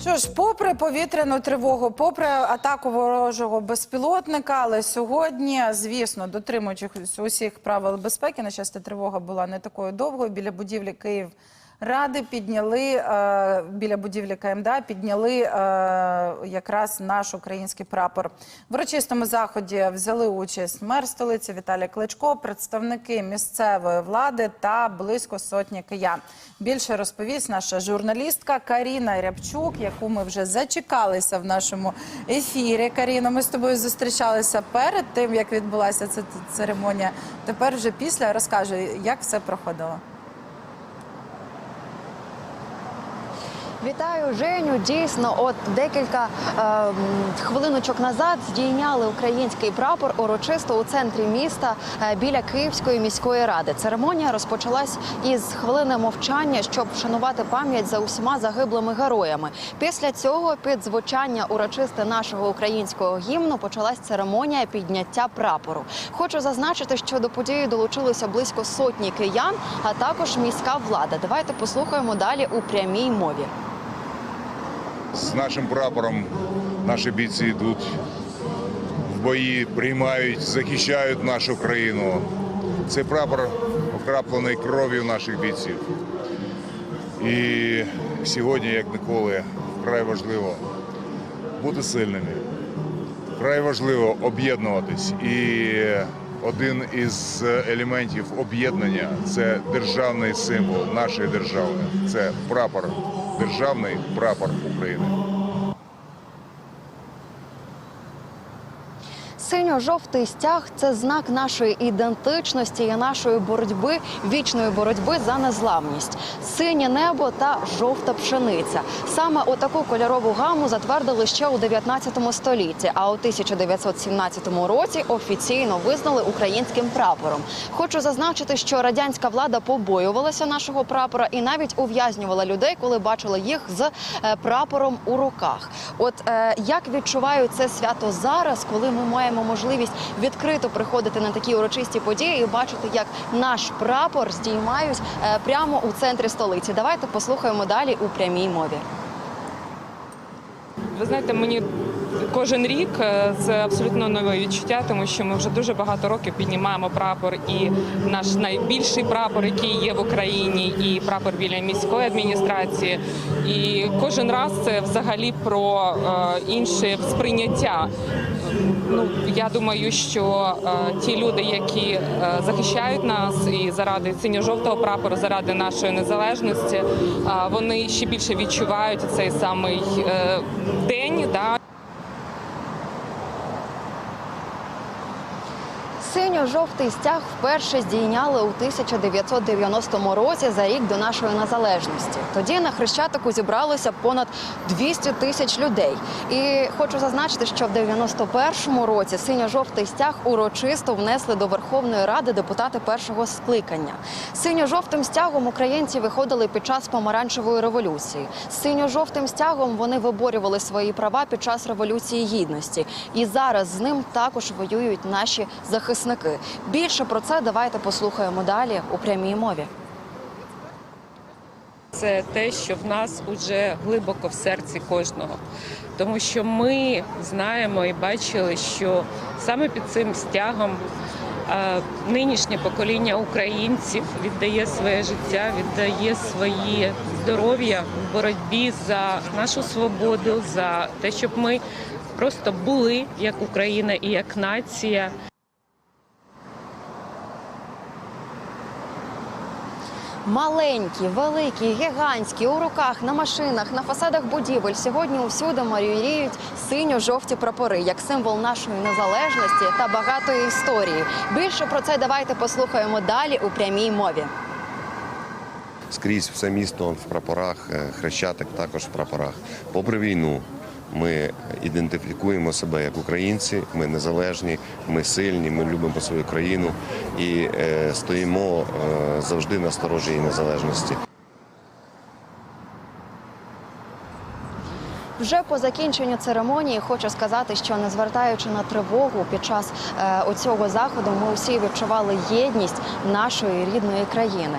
Що ж, попри повітряну тривогу, попри атаку ворожого безпілотника, але сьогодні, звісно, дотримуючись усіх правил безпеки, на щастя, тривога була не такою довгою. Біля будівлі Київ Ради підняли е, біля будівлі КМДА підняли е, якраз наш український прапор. В урочистому заході взяли участь мер столиці Віталій Кличко, представники місцевої влади та близько сотні киян. Більше розповість наша журналістка Каріна Рябчук, яку ми вже зачекалися в нашому ефірі. Каріна, ми з тобою зустрічалися перед тим, як відбулася ця церемонія. Тепер вже після розкаже, як все проходило. Вітаю Женю. Дійсно, от декілька е, хвилиночок назад здійняли український прапор урочисто у центрі міста е, біля Київської міської ради. Церемонія розпочалась із хвилини мовчання, щоб вшанувати пам'ять за усіма загиблими героями. Після цього, під звучання урочисте нашого українського гімну, почалась церемонія підняття прапору. Хочу зазначити, що до події долучилося близько сотні киян, а також міська влада. Давайте послухаємо далі у прямій мові. З нашим прапором наші бійці йдуть в бої, приймають, захищають нашу країну. Цей прапор окраплений кров'ю наших бійців. І сьогодні, як ніколи, вкрай важливо бути сильними. Вкрай важливо об'єднуватись. І один із елементів об'єднання це державний символ нашої держави. Це прапор, державний прапор України. Синьо-жовтий стяг це знак нашої ідентичності і нашої боротьби, вічної боротьби за незламність. Синє небо та жовта пшениця. Саме отаку кольорову гаму затвердили ще у 19 столітті. А у 1917 році офіційно визнали українським прапором. Хочу зазначити, що радянська влада побоювалася нашого прапора і навіть ув'язнювала людей, коли бачили їх з е, прапором у руках. От е, як відчувають це свято зараз, коли ми маємо можливість відкрито приходити на такі урочисті події і бачити, як наш прапор здіймають е, прямо у центрі столиці. Давайте послухаємо далі у прямій мові. Ви знаєте, мені кожен рік е, це абсолютно нове відчуття, тому що ми вже дуже багато років піднімаємо прапор, і наш найбільший прапор, який є в Україні, і прапор біля міської адміністрації. І кожен раз це взагалі про е, інше сприйняття. Ну я думаю, що е, ті люди, які захищають нас і заради синьо-жовтого прапору, заради нашої незалежності, вони ще більше відчувають цей самий день. Да, Синьо-жовтий стяг вперше здійняли у 1990 році за рік до нашої незалежності. Тоді на Хрещатику зібралося понад 200 тисяч людей. І хочу зазначити, що в 91-му році синьо-жовтий стяг урочисто внесли до Верховної Ради депутати першого скликання. Синьо-жовтим стягом українці виходили під час помаранчевої революції. З Синьо-жовтим стягом вони виборювали свої права під час революції гідності. І зараз з ним також воюють наші захисники. Більше про це давайте послухаємо далі у прямій мові. Це те, що в нас уже глибоко в серці кожного. Тому що ми знаємо і бачили, що саме під цим стягом нинішнє покоління українців віддає своє життя, віддає своє здоров'я в боротьбі за нашу свободу, за те, щоб ми просто були як Україна і як нація. Маленькі, великі, гігантські у руках, на машинах, на фасадах будівель сьогодні усюди маріюріють синьо-жовті прапори як символ нашої незалежності та багатої історії. Більше про це давайте послухаємо далі у прямій мові. скрізь все місто в прапорах, е, хрещатик також в прапорах. Попри війну, ми ідентифікуємо себе як українці, ми незалежні, ми сильні, ми любимо свою країну і е, стоїмо е, завжди на сторожі її незалежності. Вже по закінченню церемонії хочу сказати, що не звертаючи на тривогу під час е, оцього заходу, ми усі відчували єдність нашої рідної країни.